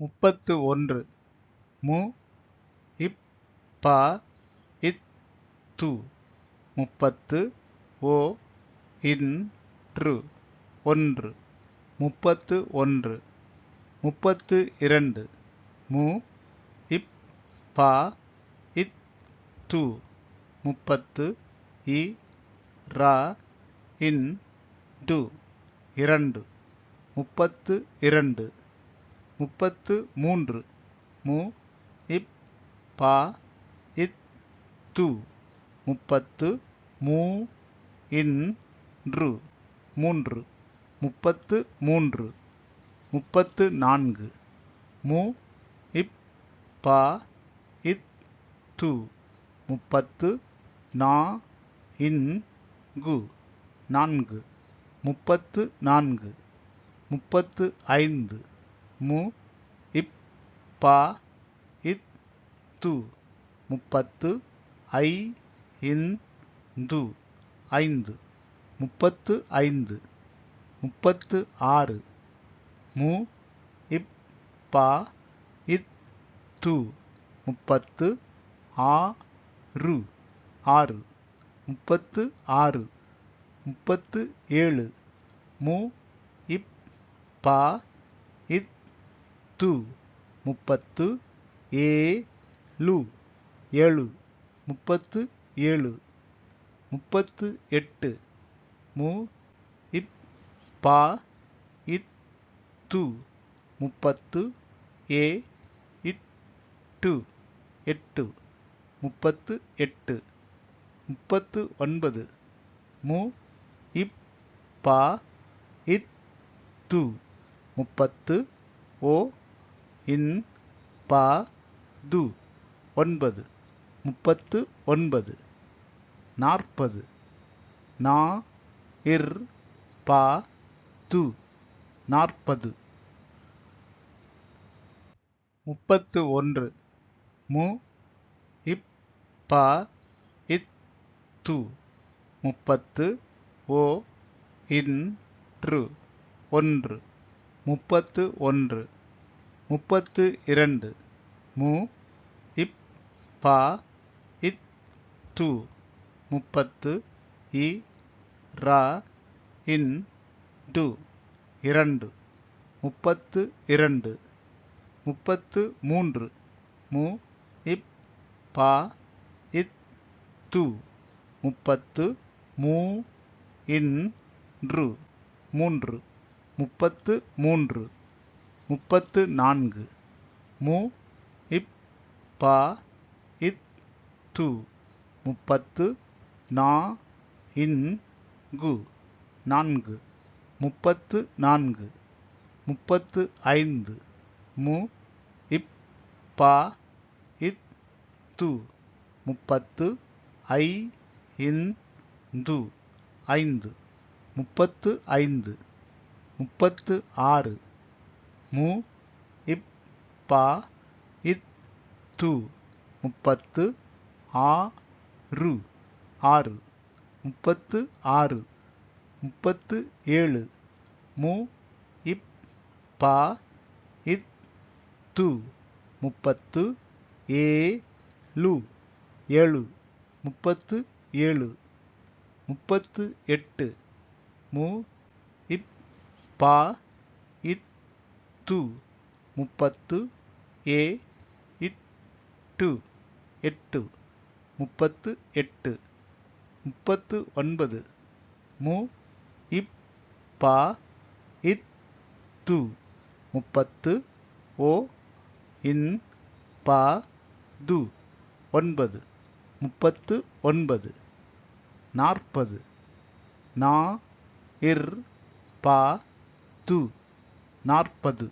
முப்பத்து ஒன்று. மு. இப். ப. இத். து. முப்பத்து ஓ. இன். று. ஒன்று. முப்பத்து ஒன்று. முப்பத்து இரண்டு. மு. இப். ப. இத். து. முப்பத்து இ. ரா. இன். டு இரண்டு. முப்பத்து இரண்டு. முப்பத்து மூன்று. மு இப் பா இத் து. முப்பத்து மூ இன் று. மூன்று. முப்பத்து மூன்று. முப்பத்து நான்கு. மு இப் பா இத் து. முப்பத்து நா இன் கு. நான்கு. முப்பத்து நான்கு. முப்பத்து ஐந்து. மு இப் பா இத் து. முப்பத்து ஐ இன் து. ஐந்து. முப்பத்து ஐந்து. முப்பத்து ஆறு. மு இப் பா இத் து. முப்பத்து ஆ ரு ஆறு. முப்பத்து ஆறு. முப்பத்து ஏழு. மு இப் பா இத் து முப்பத்து ஏ லு ஏழு முப்பத்து ஏழு முப்பத்து எட்டு மு இப் ப இத் து முப்பத்து ஏ இட் டு எட்டு முப்பத்து எட்டு முப்பத்து ஒன்பது மு இப் ப இத் து முப்பத்து ஓ இன் ப து. ஒன்பது. முப்பத்து ஒன்பது. நாற்பது. நா இர் ப து. நாற்பது. முப்பத்து ஒன்று. மு. இப் ப இத் து. முப்பத்து ஓ இன் று. ஒன்று. முப்பத்து ஒன்று. முப்பத்து இரண்டு. மு இப் பா இத் து. முப்பத்து இ ரா இன் டு. இரண்டு. முப்பத்து இரண்டு. முப்பத்து மூன்று. மு இப் பா இத் து. முப்பத்து மூ இன் று. மூன்று. முப்பத்து மூன்று. முப்பத்து நான்கு. மு இப் ப இத் து. முப்பத்து நா இன் கு. நான்கு. முப்பத்து நான்கு. முப்பத்து ஐந்து. மு இப் பா இத் து. முப்பத்து ஐ இன் து. ஐந்து. முப்பத்து ஐந்து. முப்பத்து ஆறு. மு இப் பா இத் து முப்பத்து ஆ ரு ஆறு முப்பத்து ஆறு முப்பத்து ஏழு மு இப் பா இத் து முப்பத்து ஏ லு ஏழு முப்பத்து ஏழு முப்பத்து எட்டு மு இப் பா து முப்பத்து ஏ இட் டு எட்டு. முப்பத்து எட்டு. முப்பத்து ஒன்பது. மு இப் ப இத் து முப்பத்து ஓ இன் ப து. ஒன்பது. முப்பத்து ஒன்பது. நாற்பது. நா இர் ப து. நாற்பது.